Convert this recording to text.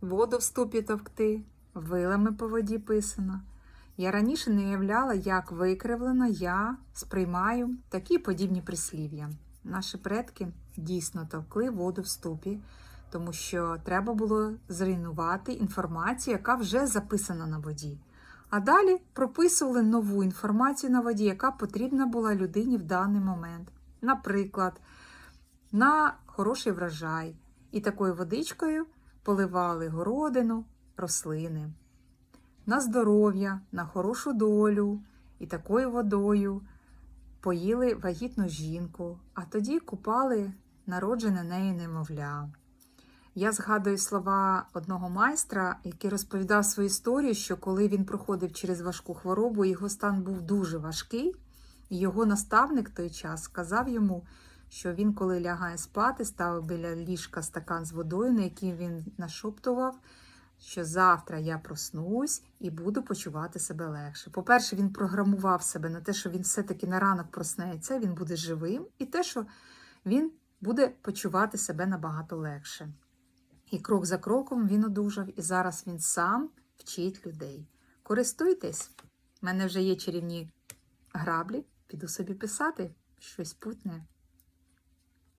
воду в ступі товкти, вилами по воді писано. Я раніше не уявляла, як викривлено я сприймаю такі подібні прислів'я. Наші предки дійсно товкли воду в ступі, тому що треба було зруйнувати інформацію, яка вже записана на воді. А далі прописували нову інформацію на воді, яка потрібна була людині в даний момент. Наприклад, на хороший врожай. І такою водичкою поливали городину, рослини. На здоров'я, на хорошу долю і такою водою поїли вагітну жінку, а тоді купали народжене нею немовля. Я згадую слова одного майстра, який розповідав свою історію, що коли він проходив через важку хворобу, його стан був дуже важкий, і його наставник той час сказав йому, що він, коли лягає спати, ставив біля ліжка стакан з водою, на який він нашоптував, що завтра я проснусь і буду почувати себе легше. По-перше, він програмував себе на те, що він все-таки на ранок проснеться, він буде живим, і те, що він буде почувати себе набагато легше. І крок за кроком він одужав, і зараз він сам вчить людей. Користуйтесь, в мене вже є чарівні граблі, піду собі писати щось путне.